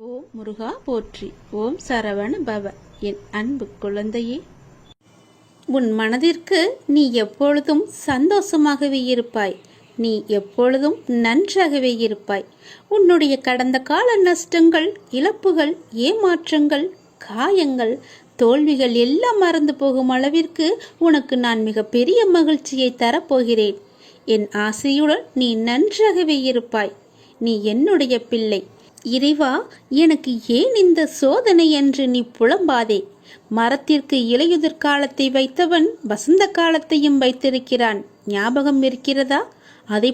ஓம் முருகா போற்றி. ஓம் சரவண பவ. என் அன்பு குழந்தையே. உன் மனதிற்கு நீ எப்பொழுதும் சந்தோஷமாகவே இருப்பாய். நீ எப்பொழுதும் நன்றாகவே இருப்பாய். உன்னுடைய கடந்த கால நஷ்டங்கள் இழப்புகள் ஏமாற்றங்கள் காயங்கள் தோல்விகள் எல்லாம் மறந்து போகும் அளவிற்கு உனக்கு நான் மிக பெரிய மகிழ்ச்சியை தரப்போகிறேன். என் ஆசையுடன் நீ நன்றாகவே இருப்பாய். நீ என்னுடைய பிள்ளை. இறைவா எனக்கு ஏன் இந்த சோதனை என்று நீ புலம்பாதே? மரத்திற்கு இலையுதிர் காலத்தை வைத்தவன் வசந்த காலத்தையும் வைத்திருக்கிறான். ஞாபகம் இருக்கிறதா?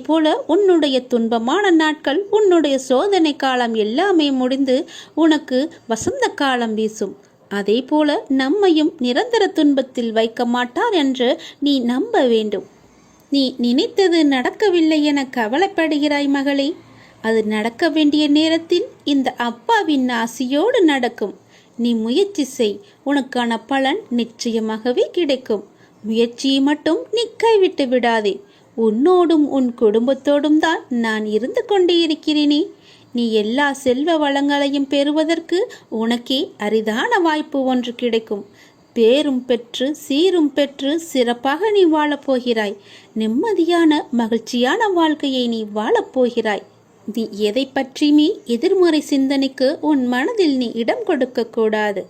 போல உன்னுடைய துன்பமான நாட்கள் உன்னுடைய சோதனை காலம் எல்லாமே முடிந்து உனக்கு வசந்த காலம் வீசும். அதே போல நம்மையும் நிரந்தர துன்பத்தில் வைக்க மாட்டார் என்று நீ நம்ப வேண்டும். நீ நினைத்தது நடக்கவில்லை என கவலைப்படுகிறாய் மகளே. அது நடக்க வேண்டிய நேரத்தில் இந்த அப்பாவின் ஆசையோடு நடக்கும். நீ முயற்சி செய். உனக்கான பலன் நிச்சயமாகவே கிடைக்கும். முயற்சியை மட்டும் நீ கைவிட்டு விடாதே. உன்னோடும் உன் குடும்பத்தோடும் தான் நான் இருந்து கொண்டே இருக்கிறேனே. நீ எல்லா செல்வ வளங்களையும் பெறுவதற்கு உனக்கே அரிதான வாய்ப்பு ஒன்று கிடைக்கும். பேரும் பெற்று சீரும் பெற்று சிறப்பாக நீ வாழப்போகிறாய். நிம்மதியான மகிழ்ச்சியான வாழ்க்கையை நீ வாழப்போகிறாய். நீ எதை பற்றியுமே எதிர்மறை சிந்தனைக்கு உன் மனதில் நீ இடம் கொடுக்கக்கூடாது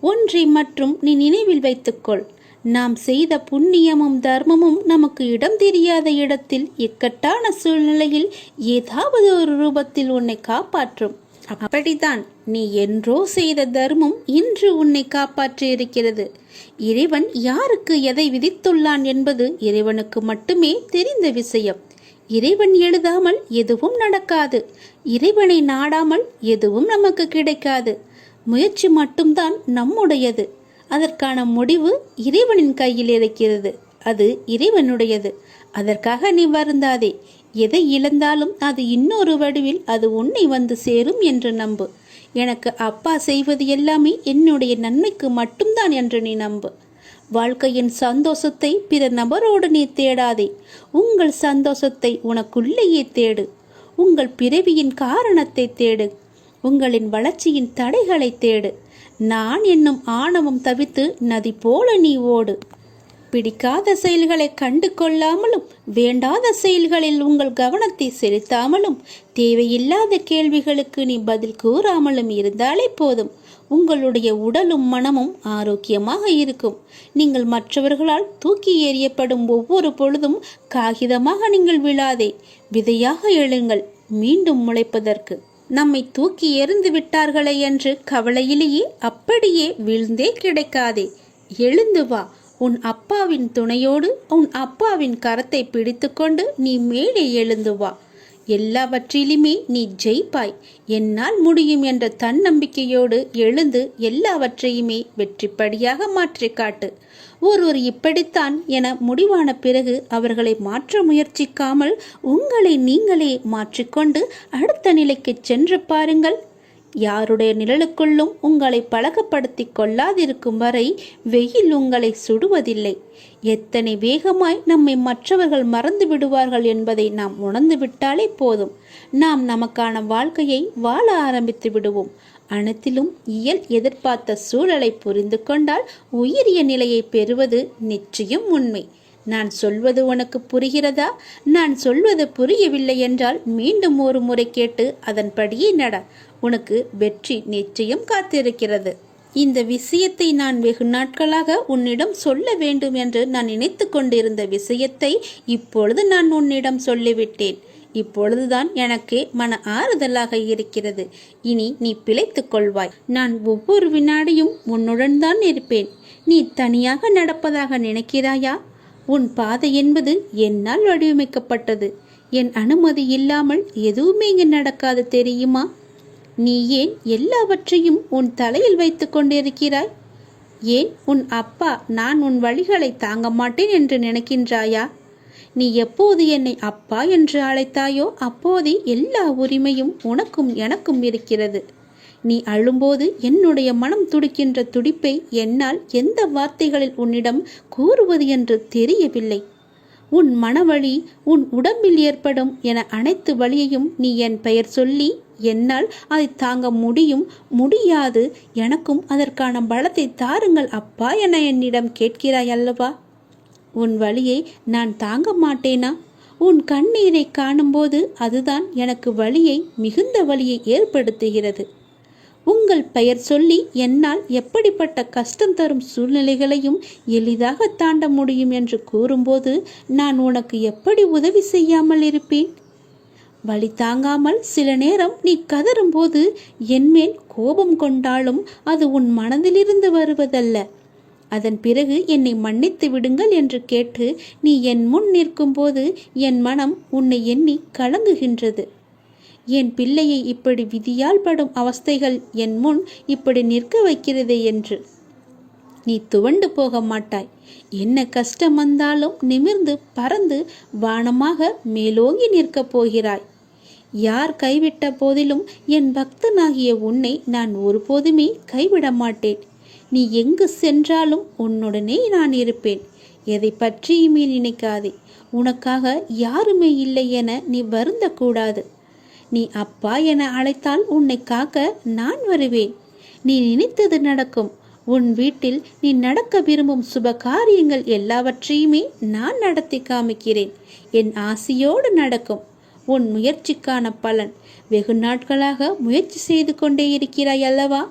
ஒன்றை மற்றும் நீ நினைவில் வைத்துக்கொள். நாம் செய்த புண்ணியமும் தர்மமும் நமக்கு இடம் தெரியாத இடத்தில் இக்கட்டான சூழ்நிலையில் ஏதாவது ஒரு ரூபத்தில் உன்னை காப்பாற்றும். அப்படித்தான் நீ என்றோ செய்த தர்மம் இன்று உன்னை காப்பாற்றி இருக்கிறது. இறைவன் யாருக்கு எதை விதித்துள்ளான் என்பது இறைவனுக்கு மட்டுமே தெரிந்த விஷயம். இறைவன் எழுதாமல் எதுவும் நடக்காது. இறைவனை நாடாமல் எதுவும் நமக்கு கிடைக்காது. முயற்சி மட்டும்தான் நம்முடையது. அதற்கான முடிவு இறைவனின் கையில் இருக்கிறது. அது இறைவனுடையது. அதற்காக நீ வருந்தாதே. எதை இழந்தாலும் அது இன்னொரு வடிவில் அது உன்னை வந்து சேரும் என்று நம்பு. எனக்கு அப்பா செய்வது எல்லாமே என்னுடைய நன்மைக்கு மட்டும்தான் என்று நீ நம்பு. வாழ்க்கையின் சந்தோஷத்தை பிற நபரோடு நீ தேடாதே. உங்கள் சந்தோஷத்தை உனக்குள்ளேயே தேடு. உங்கள் பிறவியின் காரணத்தை தேடு. உங்களின் வளர்ச்சியின் தடைகளை தேடு. நான் என்னும் ஆணவம் தவித்து நதி போல நீ ஓடு. பிடிக்காத செயல்களை கண்டு கொள்ளாமலும் வேண்டாத செயல்களில் உங்கள் கவனத்தை செலுத்தாமலும் தேவையில்லாத கேள்விகளுக்கு நீ பதில் கூறாமலும் இருந்தாலே போதும். உங்களுடைய உடலும் மனமும் ஆரோக்கியமாக இருக்கும். நீங்கள் மற்றவர்களால் தூக்கி எறியப்படும் ஒவ்வொரு பொழுதும் காகிதமாக நீங்கள் விழாதே. விதையாக எழுங்கள் மீண்டும் முளைப்பதற்கு. நம்மை தூக்கி எறிந்து விட்டார்களே என்று கவலையிலேயே அப்படியே வீழ்ந்தே கிடைக்காதே. எழுந்து வா. உன் அப்பாவின் துணையோடு உன் அப்பாவின் கரத்தை பிடித்துக்கொண்டு நீ மேலே எழுந்து வா. எல்லாவற்றிலுமே நீ ஜெயிப்பாய். என்னால் முடியும் என்ற தன்னம்பிக்கையோடு எழுந்து எல்லாவற்றையுமே வெற்றிப்படியாக மாற்றி காட்டு. ஒருவர் இப்படித்தான் என முடிவான பிறகு அவர்களை மாற்ற முயற்சிக்காமல் உங்களை நீங்களே மாற்றிக்கொண்டு அடுத்த நிலைக்கு சென்று பாருங்கள். யாருடைய நிழலுக்குள்ளும் உங்களை பழக்கப்படுத்தி கொள்ளாதிருக்கும் வரை வெயில் உங்களை சுடுவதில்லை. எத்தனை வேகமாய் நம்மை மற்றவர்கள் மறந்து விடுவார்கள் என்பதை நாம் உணர்ந்து விட்டாலே போதும். நாம் நமக்கான வாழ்க்கையை வாழ ஆரம்பித்து விடுவோம். அனைத்திலும் இயல் எதிர்பார்த்த சூழலை புரிந்து கொண்டால் உயரிய நிலையை பெறுவது நிச்சயம் உண்மை. நான் சொல்வது உனக்கு புரிகிறதா? நான் சொல்வது புரியவில்லை என்றால் மீண்டும் ஒரு முறை கேட்டு அதன்படியே நட. உனக்கு வெற்றி நிச்சயம் காத்திருக்கிறது. இந்த விஷயத்தை நான் வெகு நாட்களாக உன்னிடம் சொல்ல வேண்டும் என்று நான் நினைத்து கொண்டிருந்த விஷயத்தை இப்பொழுது நான் உன்னிடம் சொல்லிவிட்டேன். இப்பொழுதுதான் எனக்கு மன ஆறுதலாக இருக்கிறது. இனி நீ பிழைத்துக் கொள்வாய். நான் ஒவ்வொரு வினாடியும் உன்னுடன் தான் இருப்பேன். நீ தனியாக நடப்பதாக நினைக்கிறாயா? உன் பாதை என்பது என்னால் வடிவமைக்கப்பட்டது. என் அனுமதி இல்லாமல் எதுவுமே இங்கு நடக்காது தெரியுமா? நீ ஏன் எல்லாவற்றையும் உன் தலையில் வைத்து கொண்டிருக்கிறாய்? ஏன் உன் அப்பா நான் உன் வழிகளை தாங்க மாட்டேன் என்று நினைக்கின்றாயா? நீ எப்போது என்னை அப்பா என்று அழைத்தாயோ அப்போதே எல்லா உரிமையும் உனக்கும் எனக்கும் இருக்கிறது. நீ அழும்போது என்னுடைய மனம் துடிக்கின்ற துடிப்பை என்னால் எந்த வார்த்தைகளில் உன்னிடம் கூறுவது என்று தெரியவில்லை. உன் மனவழி உன் உடம்பில் ஏற்படும் என அனைத்து வழியையும் நீ என் பெயர் சொல்லி என்னால் அதை தாங்க முடியும் முடியாது. எனக்கும் அதற்கான பலத்தை தாருங்கள் அப்பா என என்னிடம் கேட்கிறாய் அல்லவா? உன் வழியை நான் தாங்க மாட்டேனா? உன் கண்ணீரை காணும்போது அதுதான் எனக்கு வழியை மிகுந்த வழியை ஏற்படுத்துகிறது. உங்கள் பெயர் சொல்லி என்னால் எப்படிப்பட்ட கஷ்டம் தரும் சூழ்நிலைகளையும் எளிதாக தாண்ட முடியும் என்று கூறும்போது நான் உனக்கு எப்படி உதவி செய்யாமல் இருப்பேன்? வழி தாங்காமல் சில நேரம் நீ கதறும்போது என்மேல் கோபம் கொண்டாலும் அது உன் மனதிலிருந்து வருவதல்ல. அதன் பிறகு என்னை மன்னித்து விடுங்கள் என்று கேட்டு நீ என் முன் நிற்கும்போது என் மனம் உன்னை எண்ணி கலங்குகின்றது. என் பிள்ளையை இப்படி விதியால் படும் அவஸ்தைகள் என் முன் இப்படி நிற்க வைக்கிறதே என்று. நீ துவண்டு போக மாட்டாய். என்ன கஷ்டம் வந்தாலும் நிமிர்ந்து பறந்து வானமாக மேலோங்கி நிற்கப் போகிறாய். யார் கைவிட்ட போதிலும் என் பக்தனாகிய உன்னை நான் ஒருபோதுமே கைவிட மாட்டேன். நீ எங்கு சென்றாலும் உன்னுடனே நான் இருப்பேன். எதை பற்றியுமே நினைக்காதே. உனக்காக யாருமே இல்லை என நீ வருந்தக்கூடாது. நீ அப்பா என அழைத்தால் உன்னை காக்க நான் வருவேன். நீ நினைத்தது நடக்கும். உன் வீட்டில் நீ நடக்க விரும்பும் சுப காரியங்கள் எல்லாவற்றையுமே நான் நடத்தி காமிக்கிறேன். என் ஆசையோடு நடக்கும். உன் முயற்சிக்கான பலன் வெகு நாட்களாக முயற்சி செய்து கொண்டே இருக்கிறாய் அல்லவா?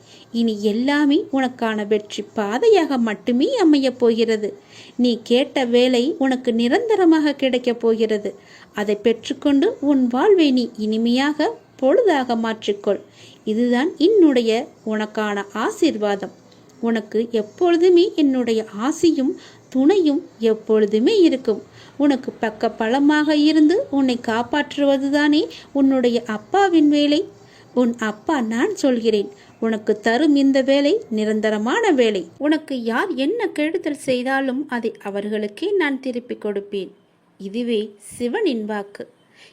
இனி எல்லாமே உனக்கான வெற்றி பாதையாக மட்டுமே அமையப் போகிறது. நீ கேட்ட வேலை உனக்கு நிரந்தரமாக கிடைக்கப் போகிறது. அதை பெற்றுக்கொண்டு உன் வாழ்வை நீ இனிமையாக பொழுதாக மாற்றிக்கொள். இதுதான் என்னுடைய உனக்கான ஆசீர்வாதம். உனக்கு எப்பொழுதுமே என்னுடைய ஆசியும் துணையும் எப்பொழுதுமே இருக்கும். உனக்கு பக்க பலமாக இருந்து உன்னை காப்பாற்றுவதுதானே உன்னுடைய அப்பாவின் வேலை. உன் அப்பா நான் சொல்கிறேன். உனக்கு தரும் இந்த வேலை நிரந்தரமான வேலை. உனக்கு யார் என்ன கெடுதல் செய்தாலும் அதை அவர்களுக்கே நான் திருப்பிக் கொடுப்பேன். இதுவே சிவனின் வாக்கு.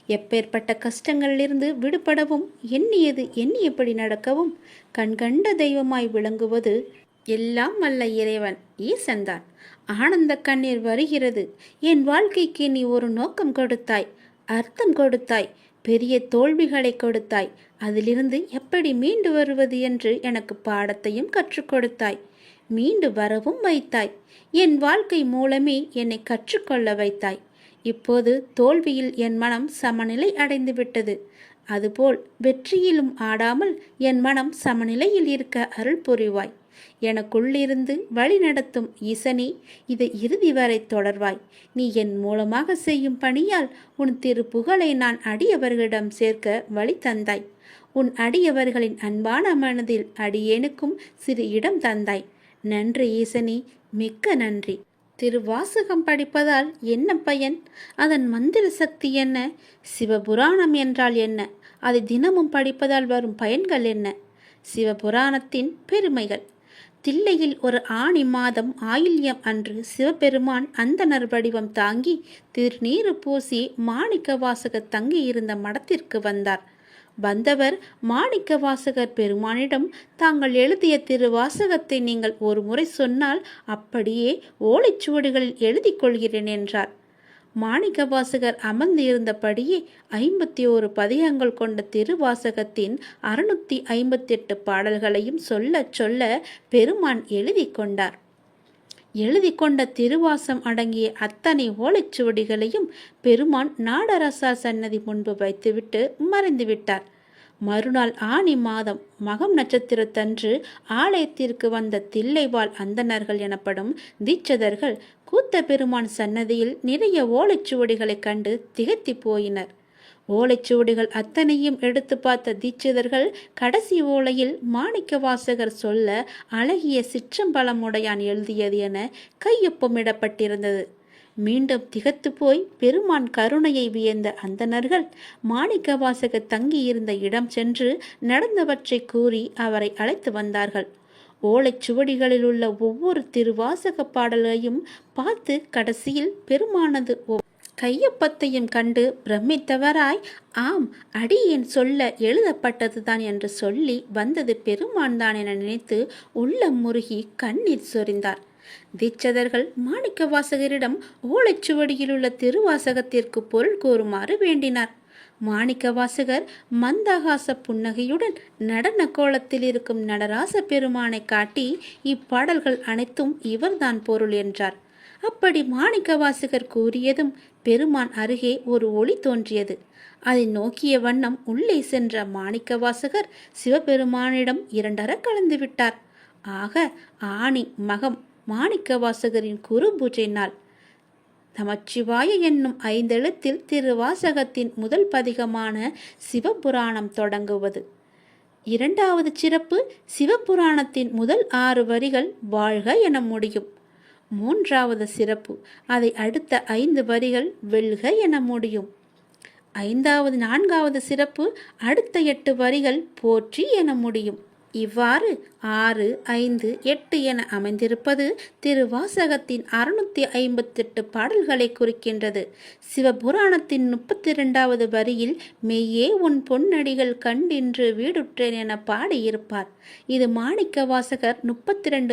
எப்பேற்பட்ட கஷ்டங்களிலிருந்து விடுபடவும் எண்ணியது எண்ணியபடி நடக்கவும் கண்கண்ட தெய்வமாய் விளங்குவது எல்லாம் வல்ல இறைவன் ஈசன்தான். ஆனந்த கண்ணீர் வருகிறது. என் வாழ்க்கைக்கு நீ ஒரு நோக்கம் கொடுத்தாய் அர்த்தம் கொடுத்தாய். பெரிய தோல்விகளை கொடுத்தாய். அதிலிருந்து எப்படி மீண்டு வருவது என்று எனக்கு பாடத்தையும் கற்றுக் கொடுத்தாய். மீண்டு வரவும் வைத்தாய். என் வாழ்க்கை மூலமே என்னை கற்றுக்கொள்ள வைத்தாய். இப்போது தோல்வியில் என் மனம் சமநிலை அடைந்துவிட்டது அதுபோல் வெற்றியிலும் ஆடாமல் என் மனம் சமநிலையில் இருக்க அருள் புரிவாய். எனக்குள்ளிருந்து வழி நடத்தும் இதை இறுதி வரை தொடர்வாய். நீ என் மூலமாக செய்யும் பணியால் உன் திருப்புகழை நான் அடியவர்களிடம் சேர்க்க வழி தந்தாய். உன் அடியவர்களின் அன்பான மனதில் அடியேனுக்கும் சிறு இடம் தந்தாய். நன்றி ஈசனே மிக்க நன்றி. திருவாசகம் படிப்பதால் என்ன பயன்? அதன் மந்திர சக்தி என்ன? சிவபுராணம் என்றால் என்ன? அதை தினமும் படிப்பதால் வரும் பயன்கள் என்ன? சிவபுராணத்தின் பெருமைகள். தில்லையில் ஒரு ஆணி மாதம் ஆயில்யம் அன்று சிவபெருமான் அந்தனர் வடிவம் தாங்கி திருநீறு பூசி மாணிக்க வாசகர் தங்கியிருந்த மடத்திற்கு வந்தார். வந்தவர் மாணிக்க வாசகர் பெருமானிடம் தாங்கள் எழுதிய திருவாசகத்தை நீங்கள் ஒரு முறை சொன்னால் அப்படியே ஓலைச்சுவடிகளில் எழுதி கொள்கிறேன் என்றார். மாணிக்க வாசகர் அமர்ந்து இருந்தபடியே ஐம்பத்தி ஓரு பதிகங்கள் கொண்ட திருவாசகத்தின் அறுநூத்தி ஐம்பத்தி எட்டு பாடல்களையும் சொல்ல சொல்ல பெருமான் எழுதி கொண்டார். எழுதி கொண்ட திருவாசம் அடங்கிய அத்தனை ஓலைச்சுவடிகளையும் பெருமான் நாடரசார் சன்னதி முன்பு வைத்துவிட்டு மறைந்து விட்டார். மறுநாள் ஆணி மாதம் மகம் நட்சத்திரத்தன்று ஆலயத்திற்கு வந்த தில்லைவாழ் அந்தணர்கள் எனப்படும் தீட்சதர்கள் கூத்த பெருமான் சன்னதியில் நிறைய ஓலைச்சுவடிகளைக் கண்டு திகைத்து போயினர். ஓலைச்சுவடிகள் அத்தனையும் எடுத்து பார்த்த தீட்சிதர்கள் கடைசி ஓலையில் மாணிக்க வாசகர் சொல்ல அழகிய சிற்றம்பலமுடையான் எழுதியது என கையொப்பமிடப்பட்டிருந்தது. மீண்டும் திகத்து போய் பெருமான் கருணையை வியந்த அந்தணர்கள் மாணிக்க வாசகர் தங்கியிருந்த இடம் சென்று நடந்தவற்றை கூறி அவரை அழைத்து வந்தார்கள். ஓலைச்சுவடிகளில் உள்ள ஒவ்வொரு திருவாசக பாடலையும் பார்த்து கடைசியில் பெருமானது கையொப்பத்தையும் கண்டு பிரமித்தவராய் ஆம் அடியேன் சொல்ல எழுதப்பட்டதுதான் என்று சொல்லி வந்தது பெருமான் தான் என நினைத்து உள்ளம் முருகி கண்ணீர் சொரிந்தார். தீட்சதர்கள் மாணிக்க வாசகரிடம் ஓலைச்சுவடியில் உள்ள திருவாசகத்திற்கு பொருள் கூறுமாறு வேண்டினார். மாணிக்க வாசகர் மந்தகாச புன்னகையுடன் நடன கோலத்தில் இருக்கும் நடராச பெருமானை காட்டி இப்பாடல்கள் அனைத்தும் இவர்தான் பொருள் என்றார். அப்படி மாணிக்க வாசகர் கூறியதும் பெருமான் அருகே ஒரு ஒளி தோன்றியது. அதை நோக்கிய வண்ணம் உள்ளே சென்ற மாணிக்க வாசகர் சிவபெருமானிடம் இரண்டர கலந்து விட்டார். ஆக ஆணி மகம் மாணிக்க வாசகரின் குரு பூஜை நாள் நமச்சிவாய என்னும் ஐந்தெழுத்தில் திருவாசகத்தின் முதல் பதிகமான சிவபுராணம் தொடங்குவது. இரண்டாவது சிறப்பு சிவபுராணத்தின் முதல் ஆறு வரிகள் வாழ்க என முடியும். மூன்றாவது சிறப்பு அதை அடுத்த ஐந்து வரிகள் வெல்க என முடியும். ஐந்தாவது நான்காவது சிறப்பு அடுத்த எட்டு வரிகள் போற்றி என முடியும். இவ்வாறு ஆறு ஐந்து எட்டு என அமைந்திருப்பது திருவாசகத்தின் அறுநூத்தி ஐம்பத்தெட்டு பாடல்களை குறிக்கின்றது. சிவபுராணத்தின் முப்பத்தி இரண்டாவது வரியில் மெய்யே உன் பொன்னடிகள் கண்டின்று வீடுற்றேன் என பாடியிருப்பார். இது மாணிக்க வாசகர் முப்பத்தி ரெண்டு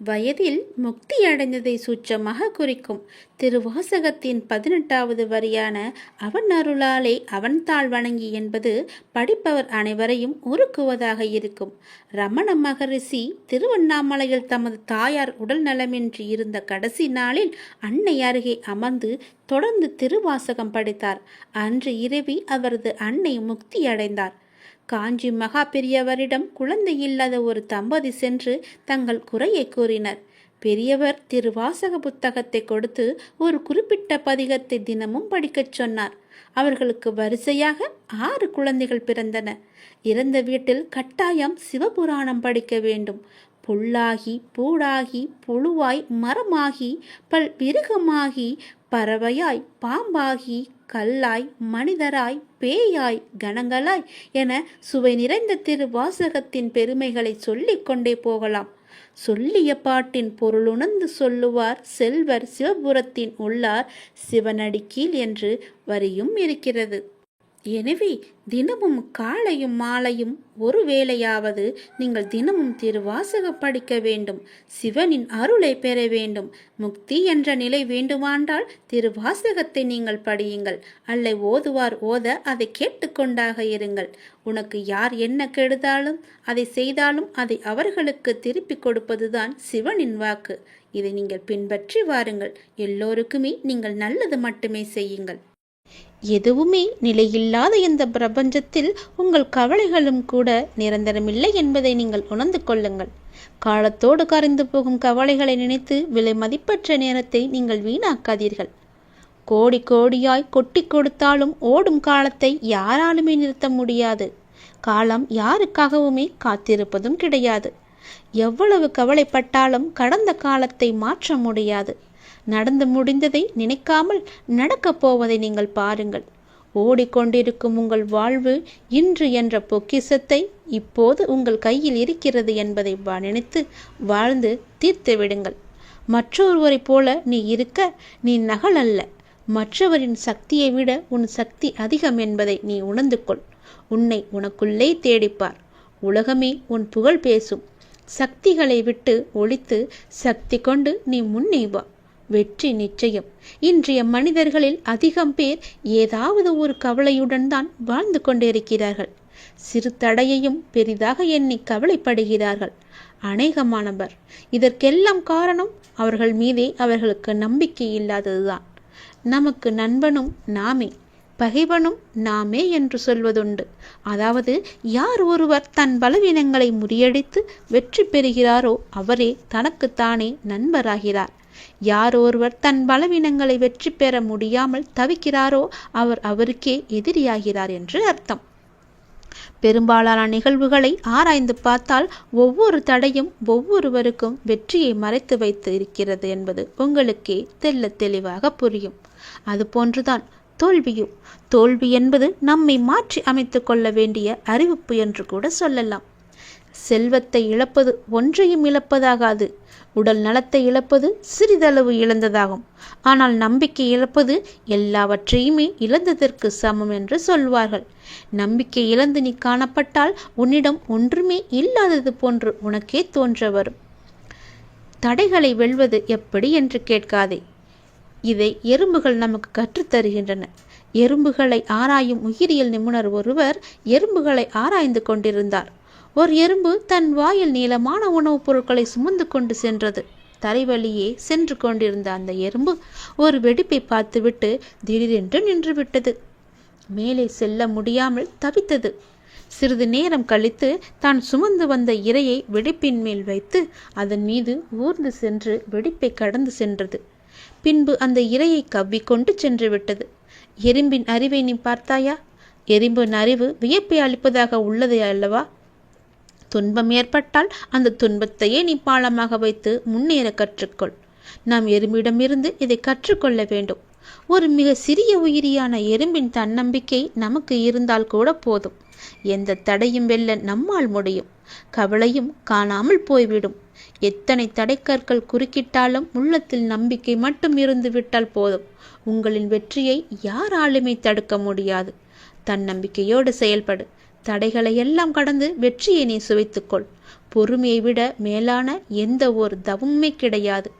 வயதில் முக்தி அடைந்ததை சூச்சமாக குறிக்கும். திருவாசகத்தின் பதினெட்டாவது வரியான அவன் அருளாலே அவன் தாழ் வணங்கி என்பது படிப்பவர் அனைவரையும் உருக்குவதாக இருக்கும். ரமண மகரிஷி திருவண்ணாமலையில் தமது தாயார் உடல் நலமின்றி இருந்த கடைசி நாளில் அன்னை அருகே அமர்ந்து தொடர்ந்து திருவாசகம் படித்தார். அன்று இரவி அவரது அன்னை முக்தி அடைந்தார். காஞ்சி மகா பெரியவரிடம் குழந்தை இல்லாத ஒரு தம்பதி சென்று தங்கள் குறையை கூறினர். பெரியவர் திருவாசக புத்தகத்தை கொடுத்து ஒரு குறிப்பிட்ட பதிகத்தை தினமும் படிக்கச் சொன்னார். அவர்களுக்கு வரிசையாக ஆறு குழந்தைகள் பிறந்தன. இறந்த வீட்டில் கட்டாயம் சிவபுராணம் படிக்க வேண்டும். புல்லாகி பூடாகி புழுவாய் மரமாகி பல் விருகமாகி பறவையாய் பாம்பாகி கல்லாய் மனிதராய் பேயாய் கணங்களாய் என சுவை நிறைந்த திருவாசகத்தின் பெருமைகளை சொல்லிக் கொண்டே போகலாம். சொல்லிய பாட்டின் பொருளுணர்ந்து சொல்லுவார் செல்வர் சிவபுரத்தின் உள்ளார் சிவனடிக்கீழ் என்று வரியும் இருக்கிறது. எனவே தினமும் காலையும் மாலையும் ஒரு வேளையாவது நீங்கள் தினமும் திருவாசக படிக்க வேண்டும் சிவனின் அருளை பெற வேண்டும் முக்தி என்ற நிலை வேண்டுமாண்டால் திருவாசகத்தை நீங்கள் படியுங்கள். அல்லை ஓதுவார் ஓத அதை கேட்டுக்கொண்டாக இருங்கள். உனக்கு யார் என்ன கெடுதாலும் அதை செய்தாலும் அதை அவர்களுக்கு திருப்பிக் கொடுப்பதுதான் சிவனின் வாக்கு. இதை நீங்கள் பின்பற்றி வாருங்கள். எல்லோருக்குமே நீங்கள் நல்லது மட்டுமே செய்யுங்கள். எதுவுமே நிலையில்லாத இந்த பிரபஞ்சத்தில் உங்கள் கவலைகளும் கூட நிரந்தரமில்லை என்பதை நீங்கள் உணர்ந்து கொள்ளுங்கள். காலத்தோடு கரைந்து போகும் கவலைகளை நினைத்து விலை மதிப்பற்ற நேரத்தை நீங்கள் வீணாக்காதீர்கள். கோடி கோடியாய் கொட்டி கொடுத்தாலும் ஓடும் காலத்தை யாராலுமே நிறுத்த முடியாது. காலம் யாருக்காகவுமே காத்திருப்பதும் கிடையாது. எவ்வளவு கவலைப்பட்டாலும் கடந்த காலத்தை மாற்ற முடியாது. நடந்து முடிந்ததை நினைக்காமல் நடக்கப் போவதை நீங்கள் பாருங்கள். ஓடிக்கொண்டிருக்கும் உங்கள் வாழ்வு இன்று என்ற பொக்கிசத்தை இப்போது உங்கள் கையில் இருக்கிறது என்பதை நினைத்து வாழ்ந்து தீர்த்து விடுங்கள். மற்றொருவரைப் போல நீ இருக்க நீ நகல் அல்ல மற்றவரின் சக்தியை விட உன் சக்தி அதிகம் என்பதை நீ உணர்ந்து கொள் உன்னை உனக்குள்ளே தேடிப்பார். உலகமே உன் புகழ் பேசும். சக்திகளை விட்டு ஒழித்து சக்தி கொண்டு நீ முன்னே வா வெற்றி நிச்சயம். இன்றைய மனிதர்களில் அதிகம் பேர் ஏதாவது ஒரு கவலையுடன் தான் வாழ்ந்து கொண்டிருக்கிறார்கள். சிறு தடையையும் பெரிதாக எண்ணி கவலைப்படுகிறார்கள். அநேகமானவர் இதற்கெல்லாம் காரணம் அவர்கள் மீதே அவர்களுக்கு நம்பிக்கை இல்லாததுதான். நமக்கு நண்பனும் நாமே பகைவனும் நாமே என்று சொல்வதுண்டு. அதாவது யார் ஒருவர் தன் பலவீனங்களை முறியடித்து வெற்றி பெறுகிறாரோ அவரே தனக்குத்தானே நண்பராகிறார். யார் ஒருவர் தன் பலவீனங்களை வெற்றி பெற முடியாமல் தவிக்கிறாரோ அவர் அவருக்கே எதிரியாகிறார் என்று அர்த்தம். பெரும்பாலான நிகழ்வுகளை ஆராய்ந்து பார்த்தால் ஒவ்வொரு தடையும் ஒவ்வொருவருக்கும் வெற்றியை மறைத்து வைத்து இருக்கிறது என்பது உங்களுக்கே தெல்ல தெளிவாக புரியும். அதுபோன்றுதான் தோல்வியும் தோல்வி என்பது நம்மை மாற்றி அமைத்து கொள்ள வேண்டிய அறிவிப்பு என்று கூட சொல்லலாம். செல்வத்தை இழப்பது ஒன்றையும் இழப்பதாகாது. உடல் நலத்தை இழப்பது சிறிதளவு இழந்ததாகும். ஆனால் நம்பிக்கை இழப்பது எல்லாவற்றையுமே இழந்ததற்கு சமம் என்று சொல்வார்கள். நம்பிக்கை இழந்து நீ காணப்பட்டால் உன்னிடம் ஒன்றுமே இல்லாதது போன்று உனக்கே தோன்ற வரும். தடைகளை வெல்வது எப்படி என்று கேட்காதே. இதை எறும்புகள் நமக்கு கற்றுத்தருகின்றன எறும்புகளை ஆராயும் உயிரியல் நிபுணர் ஒருவர் எறும்புகளை ஆராய்ந்து கொண்டிருந்தார். ஒரு எறும்பு தன் வாயில் நீளமான உணவுப் பொருட்களை சுமந்து கொண்டு சென்றது. தரைவழியே சென்று கொண்டிருந்த அந்த எறும்பு ஒரு வெடிப்பை பார்த்துவிட்டு திடீரென்று நின்றுவிட்டது. மேலே செல்ல முடியாமல் தவித்தது. சிறிது நேரம் கழித்து தான் சுமந்து வந்த இரையை வெடிப்பின் மேல் வைத்து அதன் மீது ஊர்ந்து சென்று வெடிப்பை கடந்து சென்றது. பின்பு அந்த இரையை கவ்விக்கொண்டு சென்று விட்டது. எறும்பின் அறிவை நீ பார்த்தாயா? எறும்பின் அறிவு வியப்பை அளிப்பதாக உள்ளது அல்லவா? துன்பம் ஏற்பட்டால் அந்த துன்பத்தையே நீ பாலமாக வைத்து முன்னேற கற்றுக்கொள். நாம் எறும்பிடமிருந்து இதை கற்றுக்கொள்ள வேண்டும். ஒரு மிக சிறிய உயிரியான எறும்பின் தன்னம்பிக்கை நமக்கு இருந்தால் கூட போதும். எந்த தடையும் வெல்ல நம்மால் முடியும். கவலையும் காணாமல் போய்விடும். எத்தனை தடைக்கற்கள் குறுக்கிட்டாலும் உள்ளத்தில் நம்பிக்கை மட்டும் இருந்து விட்டால் போதும். உங்களின் வெற்றியை யாராலுமே தடுக்க முடியாது. தன்னம்பிக்கையோடு செயல்படு. தடைகளை எல்லாம் கடந்து வெற்றியை நீ சுவைத்துக்கொள். பொறுமையை விட மேலான எந்த ஒரு தவமுமே கிடையாது.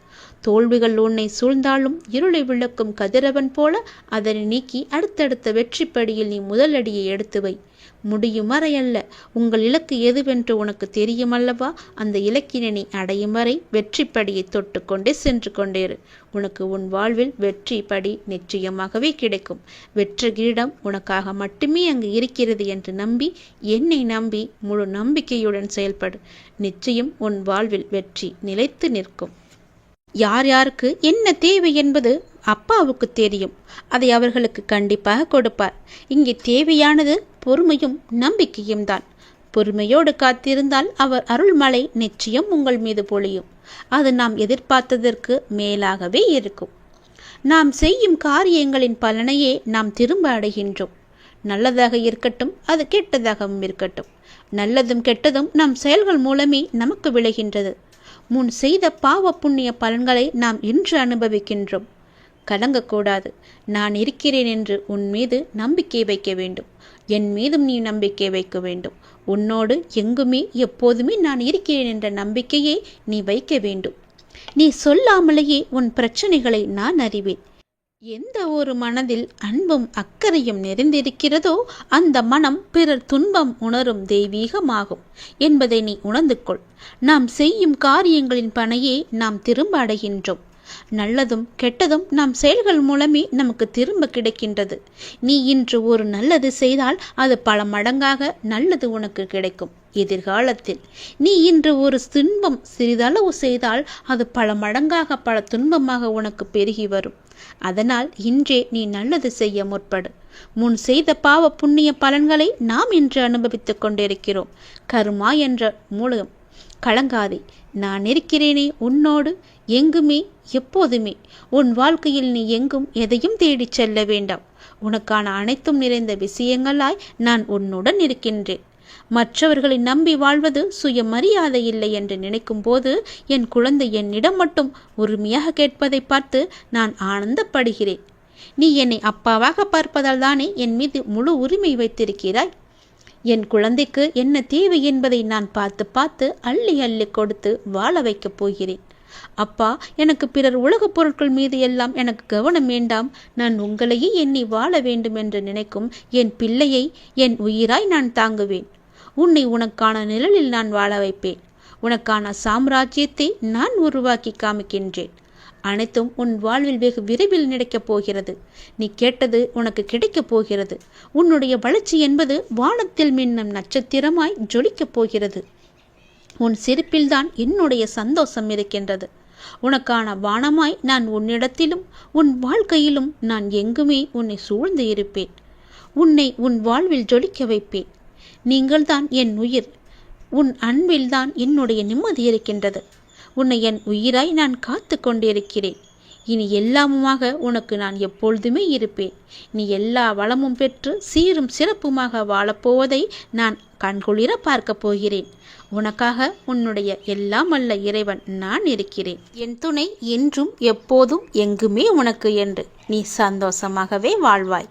தோல்விகள் உன்னை சூழ்ந்தாலும் இருளை விளக்கும் கதிரவன் போல அதனை நீக்கி அடுத்தடுத்த வெற்றிப்படியில் நீ முதலடியை எடுத்து வை. முடியும் வரை அல்ல. உங்கள் இலக்கு எதுவென்று உனக்கு தெரியுமல்லவா அந்த இலக்கினை நீ அடையும் வரை வெற்றிப்படியை தொட்டு கொண்டே சென்று கொண்டேரு உனக்கு உன் வாழ்வில் வெற்றி படி நிச்சயமாகவே கிடைக்கும். வெற்றி கிரீடம் உனக்காக மட்டுமே அங்கு இருக்கிறது என்று நம்பி என்னை நம்பி முழு நம்பிக்கையுடன் செயல்படு. நிச்சயம் உன் வாழ்வில் வெற்றி நிலைத்து நிற்கும். யார் யாருக்கு என்ன தேவை என்பது அப்பாவுக்கு தெரியும். அதை அவர்களுக்கு கண்டிப்பாக கொடுப்பார். இங்கே தேவையானது பொறுமையும் நம்பிக்கையும் தான். பொறுமையோடு காத்திருந்தால் அவர் அருள்மலை நிச்சயம் உங்கள் மீது பொழியும். அது நாம் எதிர்பார்த்ததற்கு மேலாகவே இருக்கும். நாம் செய்யும் காரியங்களின் பலனையே நாம் திரும்ப அடைகின்றோம். நல்லதாக இருக்கட்டும் அது கெட்டதாகவும் இருக்கட்டும். நல்லதும் கெட்டதும் நம் செயல்கள் மூலமே நமக்கு விளைகின்றது. முன் செய்த பாவ புண்ணிய பலன்களை நாம் இன்று அனுபவிக்கின்றோம். கலங்கக்கூடாது நான் இருக்கிறேன் என்று உன் மீது நம்பிக்கை வைக்க வேண்டும். என் மீதும் நீ நம்பிக்கை வைக்க வேண்டும். உன்னோடு எங்குமே எப்போதுமே நான் இருக்கிறேன் என்ற நம்பிக்கையை நீ வைக்க வேண்டும். நீ சொல்லாமலேயே உன் பிரச்சனைகளை நான் அறிவேன். எந்த ஒரு மனதில் அன்பும் அக்கறையும் நிறைந்திருக்கிறதோ அந்த மனம் பிறர் துன்பம் உணரும் தெய்வீகமாகும் என்பதை நீ உணர்ந்து கொள். நாம் செய்யும் காரியங்களின் பணையே நாம் திரும்ப அடைகின்றோம். நல்லதும் கெட்டதும் நம் செயல்கள் மூலமே நமக்கு திரும்ப கிடைக்கின்றது. நீ இன்று ஒரு நல்லது செய்தால் அது பல மடங்காக நல்லது உனக்கு கிடைக்கும். எதிர்காலத்தில் நீ இன்று ஒரு துன்பம் சிறிதளவு செய்தால் அது பல மடங்காக பல துன்பமாக உனக்கு பெருகி வரும். அதனால் இன்றே நீ நல்லது செய்ய முற்படு. முன் செய்த பாவ புண்ணிய பலன்களை நாம் இன்று அனுபவித்துக் கொண்டிருக்கிறோம். கருமா என்ற மூலம் கலங்காதே. நான் இருக்கிறேனே உன்னோடு எங்குமே எப்போதுமே. உன் வாழ்க்கையில் நீ எங்கும் எதையும் தேடிச் செல்ல வேண்டாம். உனக்கான அனைத்தும் நிறைந்த விஷயங்களாய் நான் உன்னுடன் இருக்கின்றேன். மற்றவர்களை நம்பி வாழ்வது சுயமரியாதை இல்லை என்று நினைக்கும் போது என் குழந்தை என்னிடம் மட்டும் உரிமையாக கேட்பதை பார்த்து நான் ஆனந்தப்படுகிறேன். நீ என்னை அப்பாவாக பார்ப்பதால் தானே என் மீது முழு உரிமை வைத்திருக்கிறாய்? என் குழந்தைக்கு என்ன தேவை என்பதை நான் பார்த்து பார்த்து அள்ளி அள்ளி கொடுத்து வாழ வைக்கப் போகிறேன். அப்பா எனக்கு பிறர் உலகப் பொருட்கள் மீது எல்லாம் எனக்கு கவனம் வேண்டாம். நான் உங்களையே எண்ணி வாழ வேண்டும் என்று நினைக்கும் என் பிள்ளையை என் உயிராய் நான் தாங்குவேன். உன்னை உனக்கான நிழலில் நான் வாழ வைப்பேன். உனக்கான சாம்ராஜ்யத்தை நான் உருவாக்கி காமிக்கின்றேன். அனைத்தும் உன் வாழ்வில் வெகு விரைவில் நடக்கப் போகிறது. நீ கேட்டது உனக்கு கிடைக்கப் போகிறது. உன்னுடைய வளர்ச்சி என்பது வானத்தில் மின்னும் நட்சத்திரமாய் ஜொலிக்கப் போகிறது. உன் சிரிப்பில்தான் என்னுடைய சந்தோஷம் இருக்கின்றது. உனக்கான வானமாய் நான் உன்னிடத்திலும் உன் வாழ்க்கையிலும் நான் எங்குமே உன்னை சூழ்ந்து இருப்பேன். உன்னை உன் வாழ்வில் ஜொலிக்க வைப்பேன். நீங்கள்தான் என் உயிர். உன் அன்பில்தான் என்னுடைய நிம்மதி இருக்கின்றது. உன்னை என் உயிராய் நான் காத்து கொண்டிருக்கிறேன். இனி எல்லாமுமாக உனக்கு நான் எப்பொழுதுமே இருப்பேன். நீ எல்லா வளமும் பெற்று சீரும் சிறப்புமாக வாழப்போவதை நான் கண்குளிர பார்க்கப் போகிறேன். உனக்காக உன்னுடைய எல்லாம் அல்ல இறைவன் நான் இருக்கிறேன். என் துணை என்றும் எப்போதும் எங்குமே உனக்கு என்று நீ சந்தோஷமாகவே வாழ்வாய்.